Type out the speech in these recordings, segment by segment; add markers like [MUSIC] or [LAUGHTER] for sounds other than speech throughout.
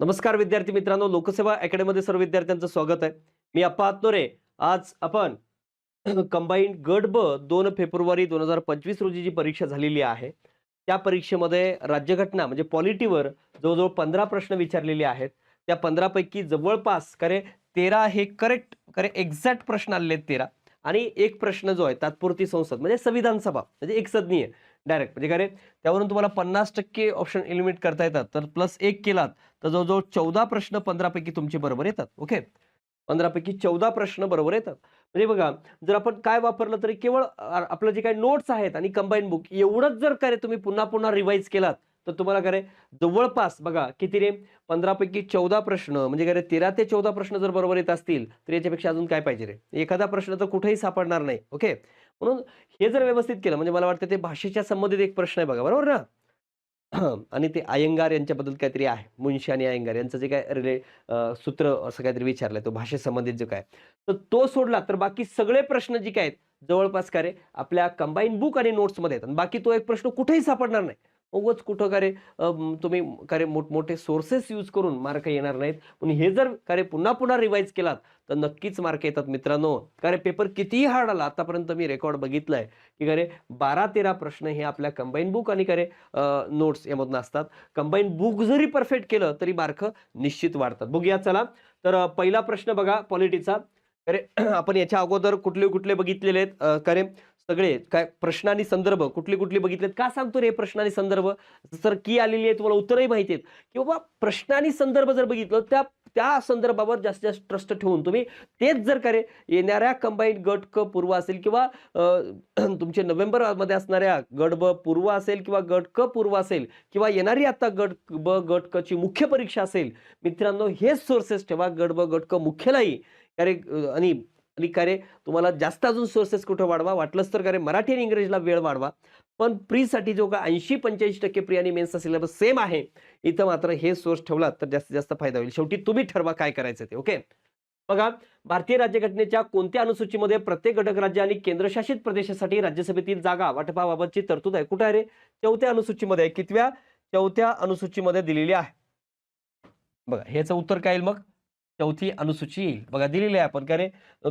नमस्कार विद्यार्थी मित्रांनो लोकसेवा अकॅडमीमध्ये सर्व विद्यार्थ्यांचं स्वागत आहे. मी अप्पा हातनोरे आज आपण [CLEARS THROAT] कंबाईंड गट ब दोन फेब्रुवारी दोन हजार पंचवीस रोजी जी परीक्षा झालेली आहे त्या परीक्षेमध्ये राज्यघटना म्हणजे पॉलिटीवर जवळजवळ पंधरा प्रश्न विचारलेले आहेत. त्या पंधरापैकी जवळपास करे तेरा हे करेक्ट करे एक्झॅक्ट प्रश्न आलेले आहेत तेरा. आणि एक प्रश्न जो आहे तात्पुरती संसद म्हणजे संविधान सभा म्हणजे एक सदनीय डायरेक्ट म्हणजे काय रे, त्यावरून तुम्हाला पन्नास टक्के ऑप्शन एलिमिनेट करता येतात. तर प्लस एक केलात तर जवळजवळ चौदा प्रश्न पंधरापैकी तुमचे बरोबर येतात. ओके पंधरापैकी चौदा प्रश्न बरोबर येतात. म्हणजे बघा जर आपण काय वापरलं तरी केवळ आपलं जे काही नोट्स आहेत आणि कंबाईन बुक एवढंच जर काय रे तुम्ही पुन्हा पुन्हा रिवाईज केलात तर तुम्हाला काय जवळपास बघा किती रे? पंधरापैकी चौदा प्रश्न म्हणजे काय रे तेरा ते चौदा प्रश्न जर बरोबर येत असतील तर याच्यापेक्षा अजून काय पाहिजे रे? एखादा प्रश्न तर कुठेही सापडणार नाही. ओके म्हणून हे जर व्यवस्थित केलं म्हणजे मला वाटतं ते भाषेच्या संबंधित एक प्रश्न आहे बघा बरोबर ना? [CLEARS THROAT] आणि ते अयंगार यांच्याबद्दल काहीतरी आहे मुंशी आणि अयंगार यांचं जे काय रिले सूत्र असं काहीतरी विचारलंय तो भाषेसंबंधित जो काय. तर तो सोडला तर बाकी सगळे प्रश्न जे काय आहेत जवळपास काय रे आपल्या कंबाईन बुक आणि नोट्समध्ये आहेत. आणि बाकी तो एक प्रश्न कुठेही सापडणार नाही. उगाच कुठं का रे तुम्ही का रे मोठमोठे सोर्सेस यूज करून मार्क येणार नाहीत. पण हे जर का रे पुन्हा पुन्हा रिवाईज केलात तर नक्कीच मार्क येतात मित्रांनो. का रे पेपर कितीही हार्ड आला आतापर्यंत मी रेकॉर्ड बघितलंय की का रे बारा तेरा प्रश्न हे आपल्या कंबाईन बुक आणि का रे नोट्स यामधून असतात. कंबाईन बुक जरी परफेक्ट केलं तरी मार्क निश्चित वाढतात. बघूया चला. तर पहिला प्रश्न बघा पॉलिटीचा अरे [CLEARS THROAT] आपण याच्या अगोदर कुठले कुठले बघितलेले आहेत? अ, सगळे काय प्रश्न आणि संदर्भ कुठली कुठली बघितलेत? का सांगतो रे प्रश्न आणि संदर्भ? सर की आलेली आहे तुम्हाला उत्तरही माहिती आहेत. की बाबा प्रश्न आणि संदर्भ जर बघितलं त्या त्या संदर्भावर जास्तीत जास्त ट्रस्ट ठेवून तुम्ही तेच जर का येणाऱ्या कंबाईंड गट क पूर्व असेल किंवा [CLEARS THROAT] तुमचे नोव्हेंबरमध्ये असणाऱ्या गट ब पूर्व असेल किंवा गट क पूर्व असेल किंवा येणारी आता गट ब गट क ची मुख्य परीक्षा असेल मित्रांनो हेच सोर्सेस ठेवा. गट ब गट क मुख्यलाही अरे आणि आणि का रे तुम्हाला जास्त अजून सोर्सेस कुठं वाढवा? वाटलंच तर का रे मराठी आणि इंग्रजीला वेळ वाढवा. पण प्रीसाठी जो का ऐंशी पंच्याऐंशी टक्के प्री आणि मेन्सचा सिलेबस सेम आहे इथं मात्र हे सोर्स ठेवला तर जास्तीत जास्त फायदा होईल. शेवटी तुम्ही ठरवा काय करायचं ते ओके? बघा भारतीय राज्यघटनेच्या कोणत्या अनुसूचीमध्ये प्रत्येक घटक राज्य आणि केंद्रशासित प्रदेशासाठी राज्यसभेतील जागा वाटपाबाबतची तरतूद आहे? कुठे आहे रे? चौथ्या अनुसूचीमध्ये आहे. कितव्या? चौथ्या अनुसूचीमध्ये दिलेली आहे. बघा ह्याचं उत्तर काय येईल मग? चौथी अनुसूची बघा दिलेली आहे आपण. काय रे?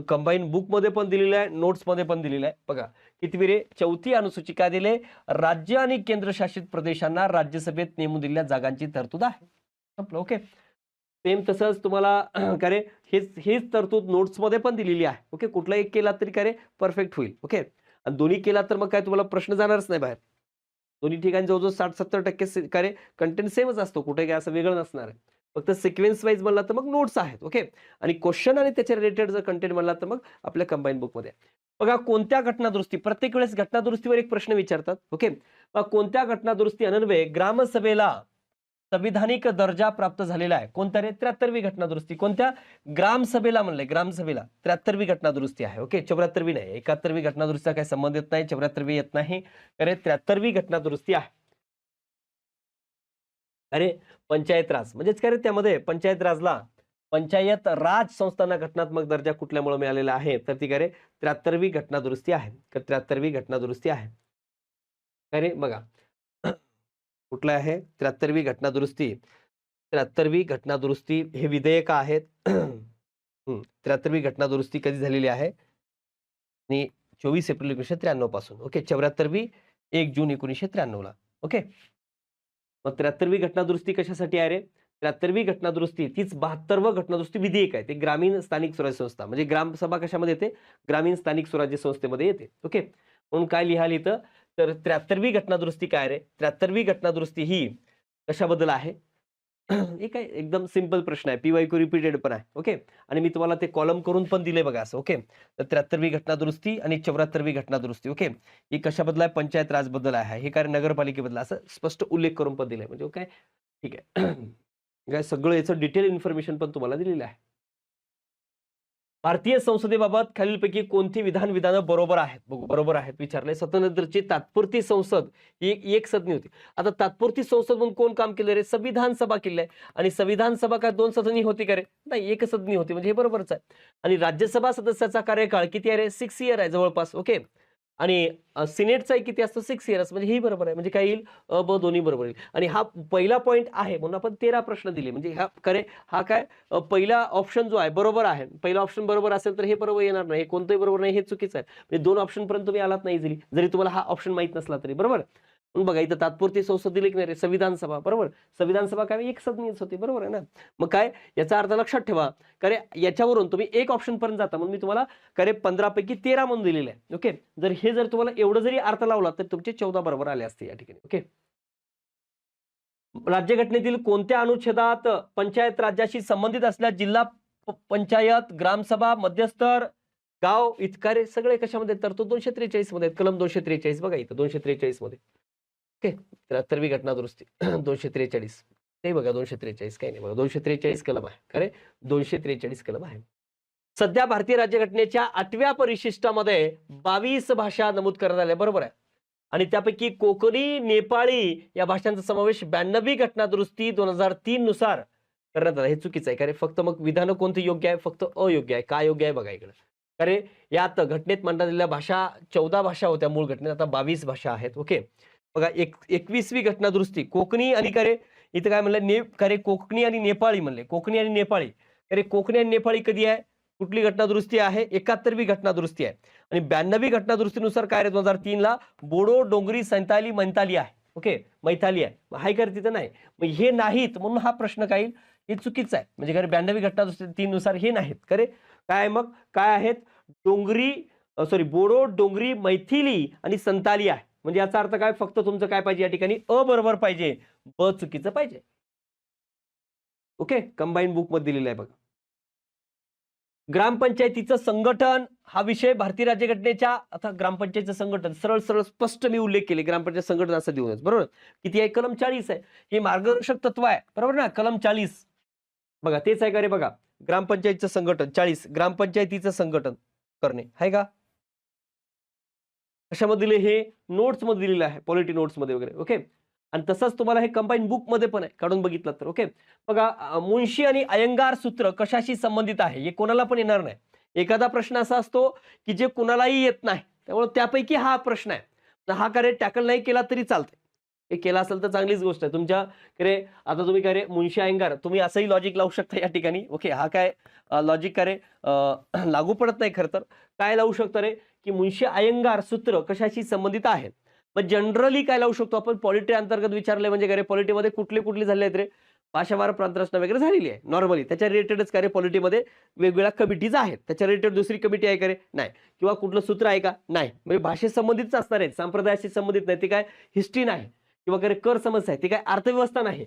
कंबाईन बुकमध्ये पण दिलेलं आहे नोट्समध्ये पण दिलेलं आहे. बघा कितवी रे? चौथी अनुसूची काय दिले राज्य आणि केंद्रशासित प्रदेशांना राज्यसभेत नेमून दिलेल्या जागांची तरतूद आहे. संपलं ओके सेम तसंच तुम्हाला [CLEARS THROAT] काय रे? हेच हेच तरतूद नोट्समध्ये पण दिलेली आहे. ओके कुठला एक केला तरी काय रे? परफेक्ट होईल. ओके आणि दोन्ही केला तर मग काय तुम्हाला प्रश्न जाणारच नाही बाहेर. दोन्ही ठिकाणी जवळजवळ साठ सत्तर टक्के से- काय रे? कंटेंट सेमच असतो. कुठे काय असं वेगळं नसणार आहे. फक्त सिक्वेन्स वाईज म्हणला तर मग नोट्स आहेत ओके आणि क्वेश्चन आणि त्याच्या रिलेटेड जर कंटेंट म्हणला तर मग आपल्या कंबाईन बुकमध्ये बघा कोणत्या घटना दुरुस्ती प्रत्येक वेळेस घटनादुरुस्तीवर एक प्रश्न विचारतात ओके कोणत्या घटना दुरुस्ती अनन्वये ग्रामसभेला संविधानिक दर्जा प्राप्त झालेला आहे? कोणत्या रे? त्र्याहत्तरवी घटना दुरुस्ती कोणत्या? ग्रामसभेला म्हणलंय ग्रामसभेला. त्र्याहत्तरवी घटनादुरुस्ती आहे ओके चौऱ्याहत्तरवी नाही. एकाहत्तरवी घटनादुरुस्तीचा काही संबंध येत नाही चौऱ्याहत्तरवी येत नाही. अरे त्र्याहत्तरवी घटना दुरुस्ती आहे. अरे पंचायत राज. म्हणजेच काय रे त्यामध्ये? पंचायत राजला. पंचायत राज संस्थांना घटनात्मक दर्जा कुठल्यामुळे मिळालेला आहे? तर ती काय रे? त्र्याहत्तरवी घटना दुरुस्ती आहे. तर त्र्याहत्तरवी घटना दुरुस्ती आहे? काय रे? बघा. कुठलं आहे? त्र्याहत्तरवी घटना दुरुस्ती त्र्याहत्तरवी घटना दुरुस्ती हे विधेयक आहेत. हम्म, त्र्याहत्तरवी घटना दुरुस्ती कधी झालेली आहे? आणि चोवीस एप्रिल एकोणीसशे त्र्याण्णवपासून ओके? चौऱ्याहत्तरवी एक जून एकोणीसशे त्र्याण्णव ला ओके? मग त्र्याहत्तरवी घटनादुरुस्ती कशासाठी आहे रे? त्र्याहत्तरवी घटनादुरुस्ती तीच बहात्तरवं घटनादुरुस्ती विधेयक आहे. ते ग्रामीण स्थानिक स्वराज्य संस्था म्हणजे ग्रामसभा कशामध्ये येते? ग्रामीण स्थानिक स्वराज्य संस्थेमध्ये येते. ओके? म्हणून काय लिहाल इथं? तर त्र्याहत्तरवी घटनादुरुस्ती काय रे? त्र्याहत्तरवी घटनादुरुस्ती ही कशाबद्दल आहे? [CLEARS THROAT] एक आहे एकदम सिंपल प्रश्न आहे. पीवाय को रिपीटेड पण आहे. ओके आणि मी तुम्हाला ते कॉलम करून पण दिले बघा असं. ओके तर त्र्याहत्तरवी घटना दुरुस्ती आणि चौऱ्याहत्तरवी घटना दुरुस्ती. ओके ही कशाबद्दल आहे? पंचायत राजबद्दल आहे. हे कार्य नगरपालिकेबद्दल असं स्पष्ट उल्लेख करून पण दिलाय. म्हणजे काय ठीक आहे. [CLEARS THROAT] काय सगळं याचं डिटेल इन्फॉर्मेशन पण तुम्हाला दिलेलं आहे. भारतीय संसदेबाबत खालीलपैकी कोणती विधान विधानं बरोबर आहेत? बघू बरोबर आहेत विचारले. स्वतंत्रची तात्पुरती संसद ही एक एक सदनी होती. आता तात्पुरती संसद म्हणून कोण काम केलं रे? संविधान सभा केली आहे. आणि संविधान सभा काय दोन सदनी होती का रे? नाही एक सदनी होती. म्हणजे हे बरोबरच आहे. आणि राज्यसभा सदस्याचा कार्यकाळ किती आहे रे? सिक्स इयर आहे जवळपास. ओके? आणि सिनेटचा सिनेटचा किती असतो सिक्स इयर्स म्हणजे ही बरोबर आहे. म्हणजे काय येईल? अ ब दोन्ही बरोबर येईल. आणि हा पहिला पॉईंट आहे म्हणून आपण तेरा प्रश्न दिले. म्हणजे हा खरे हा काय? पहिला ऑप्शन जो आहे बरोबर आहे. पहिला ऑप्शन बरोबर असेल तर हे बरोबर येणार नाही. हे कोणतंही बरोबर नाही हे चुकीचं आहे. म्हणजे दोन ऑप्शनपर्यंत तुम्ही आलात नाही इझिली जरी तुम्हाला हा ऑप्शन माहीत नसला तरी. बरोबर? मग बघा इथं तात्पुरती संसद दिली नाही रे? संविधान सभा बरोबर? संविधान सभा काय एक सदनीच होती बरोबर आहे ना? मग काय? याचा अर्थ लक्षात ठेवा कारण याच्यावरून तुम्ही एक ऑप्शन पर्यंत जाता. म्हणून मी तुम्हाला करे पंधरा पैकी तेरा म्हणून दिलेले आहे ओके जर हे जर तुम्हाला एवढं जरी अर्थ लावला तर तुमचे चौदा बरोबर आले असते या ठिकाणी ओके राज्यघटनेतील कोणत्या अनुच्छेदात पंचायत राज्याशी संबंधित असल्या जिल्हा पंचायत ग्रामसभा मध्यस्तर गाव इतकारे सगळे कशामध्ये? तर तो दोनशे त्रेचाळीसमध्ये कलम दोनशे त्रेचाळीस बघा इथं दोनशे त्रेचाळीसमध्ये ओके. त्र्याहत्तरवी घटना दुरुस्ती [CLEARS THROAT] दोनशे त्रेचाळीस. ते बघा दोनशे त्रेचाळीस काही नाही बघा. दोनशे त्रेचाळीस कलम आहे खरे? दोनशे त्रेचाळीस कलम आहे सध्या भारतीय राज्यघटनेच्या आठव्या परिशिष्टामध्ये बावीस भाषा नमूद करण्यात आल्या. बरोबर आहे. आणि त्यापैकी कोकणी नेपाळी या भाषांचा समावेश ब्याण्णवी घटना दुरुस्ती दोन हजार तीन नुसार करण्यात आला. हे चुकीचं आहे. कारण फक्त मग विधान कोणतं योग्य आहे? फक्त अयोग्य आहे. काय योग्य आहे? बघा इकडं. कारण यात घटनेत मांडलेल्या आलेल्या भाषा चौदा भाषा होत्या. मूळ घटनेत आता बावीस भाषा आहेत. ओके. बघा एक एकवीसवी घटना दुरुस्ती कोकणी आणि करे इथं काय म्हणलं ने करे कोकणी आणि नेपाळी म्हणले कोकणी आणि नेपाळी. अरे कोकणी आणि नेपाळी कधी आहे? कुठली घटना दुरुस्ती आहे? एकाहत्तरवी घटना दुरुस्ती आहे. आणि ब्याण्णवी घटना दुरुस्तीनुसार काय दोन हजार तीन ला बोडो डोंगरी संताली मैताली आहे. ओके? मैथाली आहे. हाय कर तिथं नाही. मग हे नाहीत म्हणून हा प्रश्न काय हे चुकीचं आहे. म्हणजे खरे ब्याण्णवी घटना दुरुस्ती तीन नुसार हे नाहीत. खरे? काय आहे मग? काय आहेत? डोंगरी सॉरी बोडो डोंगरी मैथिली आणि संताली आहे. म्हणजे याचा अर्थ काय? फक्त तुमचं काय पाहिजे या ठिकाणी? अ बरोबर पाहिजे. ब चुकीचं पाहिजे. ओके? कंबाईन बुकमध्ये दिलेलं आहे बघा. ग्रामपंचायतीचं संघटन हा विषय भारतीय राज्यघटनेच्या आता ग्रामपंचायतीचं संघटन सरळ सरळ स्पष्ट मी उल्लेख केले. ग्रामपंचायत संघटन असं देऊनच. बरोबर? किती आहे? कलम चाळीस आहे. हे मार्गदर्शक तत्व आहे. बरोबर ना? कलम चाळीस. बघा तेच आहे का रे बघा? ग्रामपंचायतीचं संघटन चाळीस. ग्रामपंचायतीचं संघटन करणे. आहे का? कशामध्ये दिले हे नोट्समध्ये दिलेलं आहे पॉलिटी नोट्समध्ये वगैरे ओके? आणि तसंच तुम्हाला हे कंबाईन बुकमध्ये पण आहे काढून बघितलं तर ओके? बघा मुंशी आणि अयंगार सूत्र कशाशी संबंधित आहे हे कोणाला पण येणार नाही. एखादा प्रश्न असा असतो की जे कुणालाही येत नाही त्यामुळे त्यापैकी हा प्रश्न आहे. तर हा कार्य टॅकल नाही केला तरी चालतंय. हे केला असेल तर चांगलीच गोष्ट आहे. तुमच्या करे आता तुम्ही काय रे मुंशी अयंगार तुम्ही असंही लॉजिक लावू शकता या ठिकाणी. ओके हा काय लॉजिक काय रे लागू पडत नाही खरं तर. काय लावू शकतो रे की मुंशी अयंगार सूत्र कशाशी संबंधित आहेत मग जनरली काय लावू शकतो आपण? पॉलिटी अंतर्गत विचारले म्हणजे काय रे पॉलिटीमध्ये कुठले कुठले झाले आहेत रे? भाषावार प्रांतरचना वगैरे झालेली आहे नॉर्मली त्याच्या रिलेटेडच काय रे पॉलिटीमध्ये वेगवेगळ्या कमिटीज आहेत. त्याच्या रिलेटेड दुसरी कमिटी आहे का रे? नाही. किंवा कुठलं सूत्र आहे का? नाही. म्हणजे भाषेत संबंधितच असणार आहे संप्रदायाशी संबंधित नाही. ते काय हिस्ट्री नाही. किंवा कर समस्या आहे. ती काय अर्थव्यवस्था नाही.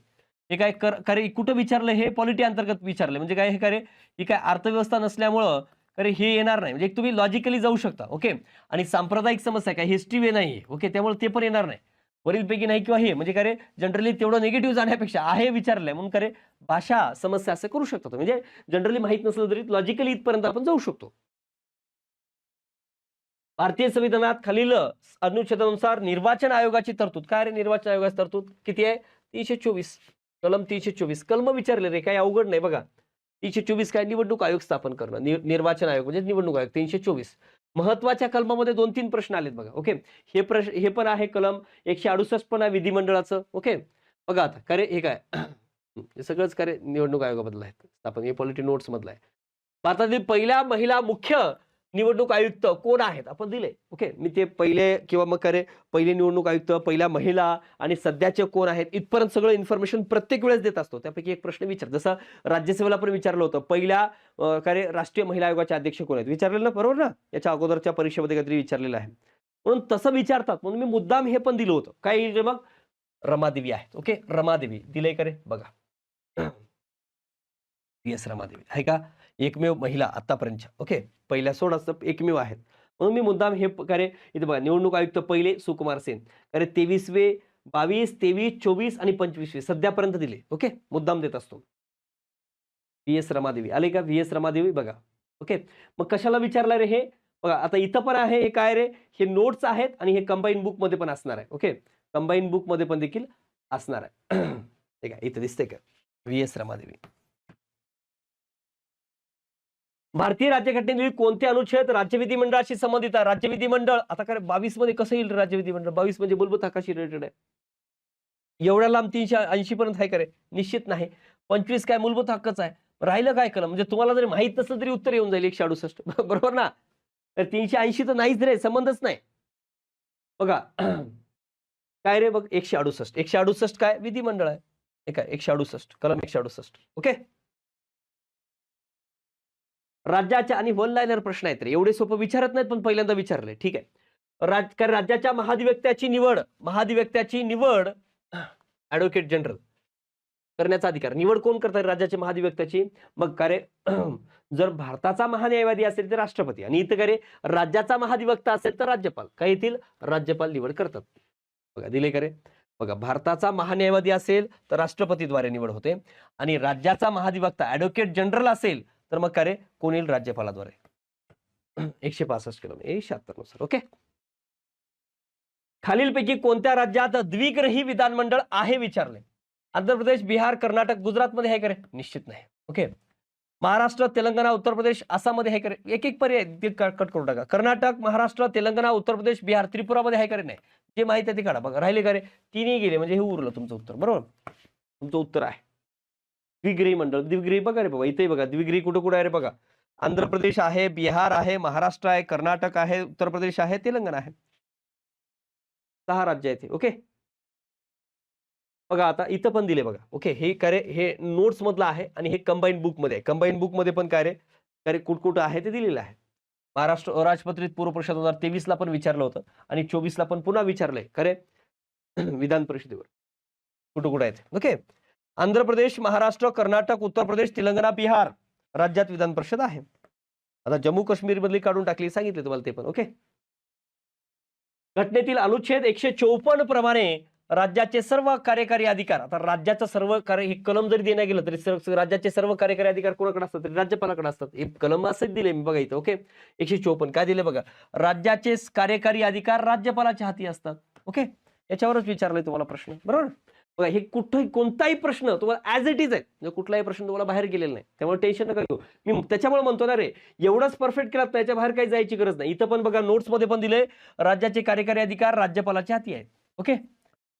हे काय कर खरे कुठं विचारलं? हे पॉलिटी अंतर्गत विचारलं. म्हणजे काय हे काय ही काय अर्थव्यवस्था नसल्यामुळं अरे हे येणार नाही. म्हणजे तुम्ही लॉजिकली जाऊ शकता ओके आणि सांप्रदायिक समस्या काय हिस्ट्री वे नाही ओके त्यामुळे ते पण येणार नाही. वरीलपैकी नाही किंवा हे. म्हणजे काय जनरली तेवढं निगेटिव्ह जाण्यापेक्षा आहे विचारलंय. म्हणून खरे भाषा समस्या असं करू शकतो. म्हणजे जनरली माहीत नसलं तरी लॉजिकली इथपर्यंत आपण जाऊ शकतो. भारतीय संविधानात खालील अनुच्छेदानुसार निर्वाचन आयोगाची तरतूद. काय रे निर्वाचन आयोगाची तरतूद? किती आहे? तीनशे चोवीस. कलम तीनशे चोवीस. कलम विचारले रे काही अवघड नाही बघा. तीनशे चोवीस काय निवडणूक आयोग स्थापन करणं. नि- निर्वाचन आयोग म्हणजे निवडणूक आयोग. तीनशे चोवीस. महत्त्वाच्या कलमामध्ये दोन तीन प्रश्न आलेत बघा. ओके? हे प्रश्न हे पण आहे कलम एकशे अडुसष्ट पण आहे विधिमंडळाचं. ओके? बघा आता. खरे हे काय? [CLEARS THROAT] हे सगळंच करे निवडणूक आयोगामधलं आहे. स्थापन हे पॉलिटी नोट्स मधलं आहे. भारतातील पहिल्या महिला मुख्य निवडणूक आयुक्त कोण आहेत? आपण दिले. ओके मी ते पहिले किंवा मग करे पहिले निवडणूक आयुक्त पहिल्या महिला आणि सध्याचे कोण आहेत इथपर्यंत सगळं इन्फॉर्मेशन प्रत्येक वेळेस देत असतो. त्यापैकी एक प्रश्न विचार. जसं राज्यसभेला पण विचारलं होतं पहिल्या काय रे, राष्ट्रीय महिला आयोगाचे अध्यक्ष कोण आहेत? विचारलेलं ना बरोबर ना? याच्या अगोदरच्या परीक्षेमध्ये काहीतरी विचारलेलं आहे. म्हणून तसं विचारतात. म्हणून मी मुद्दाम हे पण दिलं होतं. काय येईल मग? रमादेवी आहेत. ओके रमादेवी. दिले का रे बघा. [CLEARS THROAT] P S Ramadevi. आहे का? एकमेव महिला आतापर्यंतच्या ओके? पहिल्या सोड असतं एकमेव आहेत. म्हणून मी मुद्दाम हे प- इथे बघा निवडणूक आयुक्त पहिले सुकुमार सेन. अरे तेवीसवे बावीस तेवीस चोवीस आणि पंचवीसवे सध्यापर्यंत दिले. ओके? मुद्दाम देत असतो. V S Ramadevi. आले का व्ही एस रमादेवी? बघा. ओके? मग कशाला विचारलं रे हे? बघा आता इथं पण आहे हे काय रे? हे नोट्स आहेत आणि हे कंबाईन बुकमध्ये पण असणार आहे. ओके? कंबाईन बुकमध्ये पण देखील असणार आहे. [CLEARS THROAT] ठीक आहे इथं दिसतंय का? V S Ramadevi. भारतीय राज्यघटनेतील कोणते अनुच्छेद राज्य विधिमंडळाशी संबंधित आहे? राज्य विधिमंडळ आता काय बावीसमध्ये कसं येईल राज्य विधिमंडळ? बावीस म्हणजे मूलभूत हक्काशी रिलेटेड आहे. एवढ्या लांब तीनशे ऐंशी पर्यंत आहे करे निश्चित नाही. पंचवीस काय मूलभूत हक्कच आहे. राहिलं काय कलम? म्हणजे तुम्हाला जरी माहीत नसलं तरी उत्तर येऊन जाईल एकशे अडुसष्ट. [LAUGHS] बरोबर ना? तर तीनशे ऐंशी तर नाहीच रे संबंधच नाही. बघा [CLEARS THROAT] काय रे बघ? एकशे अडुसष्ट. एकशे अडुसष्ट काय? विधिमंडळ आहे. काय? एकशे अडुसष्ट. कलम एकशे अडुसष्ट. ओके? राज्याच्या आणि वन लायनर प्रश्न आहेत रे. एवढे सोपं विचारत नाहीत पण पहिल्यांदा विचारले. ठीक आहे. राज कारण राज्याच्या महाधिवक्त्याची निवड महाधिवक्त्याची निवड ऍडव्होकेट जनरल करण्याचा अधिकार. निवड कोण करतात राज्याच्या महाधिवक्त्याची? मग का रे [CLEARS THROAT] जर भारताचा महान्यायवादी असेल तर राष्ट्रपती. आणि इथं का रे राज्याचा महाधिवक्ता असेल तर राज्यपाल. काय येतील? राज्यपाल निवड करतात. बघा दिले का रे? बघा भारताचा महान्यायवादी असेल तर राष्ट्रपतीद्वारे निवड होते. आणि राज्याचा महाधिवक्ता ऍडव्होकेट जनरल असेल तर मग का रे? कोण येईल राज्यपालाद्वारे? [CLEARS THROAT] एकशे पासष्ट किलोमीटर शहात्तरनुसार. ओके? खालीलपैकी कोणत्या राज्यात द्विग्रही विधानमंडळ आहे विचारले? आंध्र प्रदेश बिहार कर्नाटक गुजरात मध्ये आहे करे निश्चित नाही. ओके? महाराष्ट्र तेलंगणा उत्तर प्रदेश आसाममध्ये आहे करे एक एक पर्याय कट करू टाका. कर्नाटक महाराष्ट्र तेलंगणा उत्तर प्रदेश बिहार त्रिपुरामध्ये आहे करे नाही. जे माहिती आहे ते काढा. बघा राहिले का रे? तिन्ही गेले. म्हणजे हे उरलं तुमचं उत्तर. बरोबर? तुमचं उत्तर आहे. द्विग्रही मंडळ. द्विग्रही बघा रे बाबा इथे बघा. द्विग्रही कुठं कुठं आहे रे बघा. आंध्र प्रदेश आहे बिहार आहे महाराष्ट्र आहे कर्नाटक आहे उत्तर प्रदेश आहे तेलंगणा आहे. सहा राज्य आहेत ओके? बघा आता इथं पण दिले बघा. ओके? हे काय हे नोट्स मधलं आहे आणि हे कंबाईन बुकमध्ये कंबाईन बुकमध्ये पण काय रे? काय कुठ कुठं आहे ते दिलेलं आहे. महाराष्ट्र अराजपत्रित पूर्व परिषद दोन हजार तेवीस ला पण विचारलं होतं आणि चोवीस ला पण पुन्हा विचारलंय. खरे [CLEARS THROAT] विधान परिषदेवर. कुठं कुठं आहेत? ओके? आंध्र प्रदेश महाराष्ट्र कर्नाटक उत्तर प्रदेश तेलंगणा बिहार राज्यात विधान परिषद आहे. आता जम्मू काश्मीर मधली काढून टाकली सांगितले तुम्हाला ते पण ओके? घटनेतील अनुच्छेद एकशे चौपन्न प्रमाणे राज्याचे सर्व कार्यकारी अधिकार आता राज्याचं सर्व कार्य हे कलम जरी देण्यात गेलं तरी सर्व राज्याचे सर्व कार्यकारी अधिकार कोणाकडे असतात? तरी राज्यपालाकडे असतात. हे कलम असंच दिले मी बघा इथं ओके? एकशे चौपन्न काय दिले बघा? राज्याचे कार्यकारी अधिकार राज्यपालाच्या हाती असतात ओके? याच्यावरच विचारलंय तुम्हाला प्रश्न बरोबर? बघा हे कुठंही कोणताही प्रश्न तुम्हाला ॲज इट इज आहे. म्हणजे कुठलाही प्रश्न तुम्हाला बाहेर गेलेला नाही. त्यामुळे टेन्शन नका घेऊ. मी त्याच्यामुळे म्हणतो ना रे एवढंच परफेक्ट केलात त्याच्या बाहेर काही जायची गरज नाही. इथं पण बघा नोट्समध्ये पण दिले राज्याचे कार्यकारी अधिकार राज्यपालाच्या हाती आहेत. ओके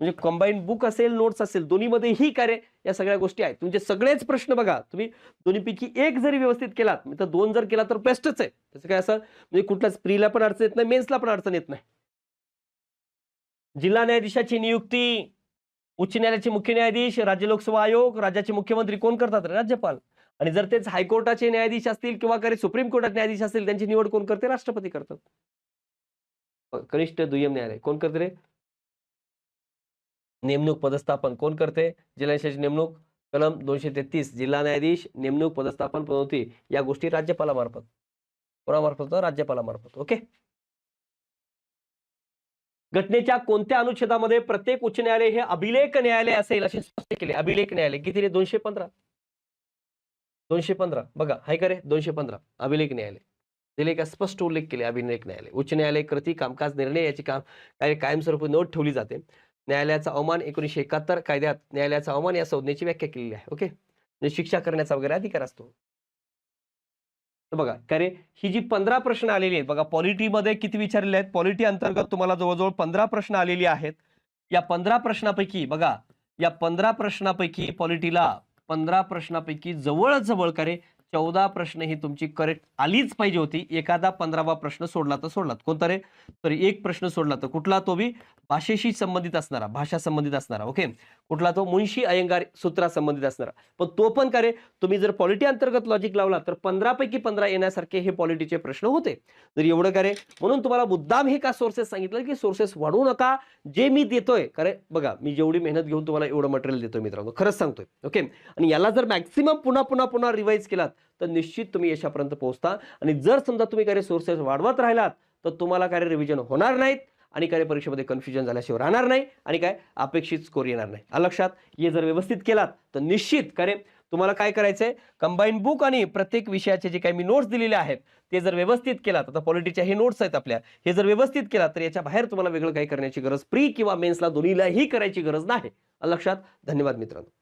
म्हणजे कंबाईन बुक असेल नोट्स असेल दोन्हीमध्ये ही कार्य या सगळ्या गोष्टी आहेत. तुमचे सगळेच प्रश्न बघा. तुम्ही दोन्हीपैकी एक जरी व्यवस्थित केलात तर दोन जर केला तर बेस्टच आहे. त्याचं काय असं म्हणजे कुठल्याच प्रीला पण अडचण येत नाही मेन्सला पण अडचण येत नाही. जिल्हा न्यायाधीशाची नियुक्ती उच्च न्यायालयाचे मुख्य न्यायाधीश राज्य लोकसेवा आयोग राज्याचे मुख्यमंत्री कोण करतात? राज्यपाल. आणि जर तेच हायकोर्टाचे न्यायाधीश असतील किंवा काही सुप्रीम कोर्टात न्यायाधीश असतील त्यांची निवड कोण करते? राष्ट्रपती करतात. कनिष्ठ दुय्यम न्यायालय कोण करते रे? नेमणूक पदस्थापन कोण करते? जिल्हा नेमणूक. कलम दोनशे तेहतीस जिल्हा न्यायाधीश नेमणूक पदस्थापन पदोन्नती या गोष्टी राज्यपालामार्फत. कोणामार्फत? राज्यपालामार्फत. ओके? घटनेच्या कोणत्या अनुच्छेदामध्ये प्रत्येक उच्च न्यायालय हे अभिलेख न्यायालय असेल असे स्पष्ट केले? अभिलेख न्यायालय. किती रे? दोनशे पंधरा. दोनशे पंधरा. बघा हाय का रे? दोनशे पंधरा. अभिलेख न्यायालय. दिले का स्पष्ट उल्लेख केले अभिलेख न्यायालय. उच्च न्यायालय कृती कामकाज निर्णय याची काम काय कायमस्वरूपी नोट ठेवली जाते. न्यायालयाचा अवमान एकोणीशे एकाहत्तर कायद्यात न्यायालयाचा अवमान या संज्ञेची व्याख्या केलेली आहे. ओके? म्हणजे शिक्षा करण्याचा वगैरे अधिकार असतो. तर बघा काय रे ही जी पंधरा प्रश्न आलेली आहेत बघा पॉलिटीमध्ये किती विचारलेले आहेत? पॉलिटी अंतर्गत तुम्हाला जवळजवळ पंधरा प्रश्न आलेली आहेत. या पंधरा प्रश्नापैकी बघा या पंधरा प्रश्नापैकी पॉलिटीला पंधरा प्रश्नापैकी जवळजवळ का रे चौदा प्रश्न ही तुमची करेक्ट आलीच पाहिजे होती. एखादा पंधरावा प्रश्न सोडला तर सोडलात. कोणता रे? तर एक प्रश्न सोडला तर कुठला तो बी? भाषेशी संबंधित असणारा भाषा संबंधित असणारा. ओके? कुठला तो? मुंशी अयंगार सूत्रा संबंधित असणारा. पण तो पण का रे? तुम्ही जर पॉलिटी अंतर्गत लॉजिक लावला तर पंधरापैकी पंधरा येण्यासारखे हे पॉलिटीचे प्रश्न होते. तर एवढं का रे? म्हणून तुम्हाला मुद्दाम हे का सोर्सेस सांगितलं की सोर्सेस वाढवू नका. जे मी देतोय खरे बघा मी जेवढी मेहनत घेऊन तुम्हाला एवढं मटेरियल देतोय मित्रांनो. खरंच सांगतोय. ओके? आणि याला जर मॅक्सिमम पुन्हा पुन्हा पुन्हा रिवाईज केलात तर निश्चित तुम्ही यशापर्यंत पोहोचता. आणि जर समजा तुम्ही काही सोर्सेस वाढवत राहिलात तर तुम्हाला काय रिव्हिजन होणार नाहीत आणि काही परीक्षेमध्ये कन्फ्युजन झाल्याशिवाय राहणार नाही आणि काय अपेक्षित स्कोर येणार नाही. लक्षात? हे जर व्यवस्थित केलात तर निश्चित करे तुम्हाला काय करायचंय? कंबाईन बुक आणि प्रत्येक विषयाचे जे काही मी नोट्स दिलेले आहेत ते जर व्यवस्थित केलात आता पॉलिटीच्या हे नोट्स आहेत आपल्या हे जर व्यवस्थित केलात तर याच्या बाहेर तुम्हाला वेगळं काही करण्याची गरज प्री किंवा मेन्सला दोन्हीलाही करायची गरज नाही. लक्षात? धन्यवाद मित्रांनो.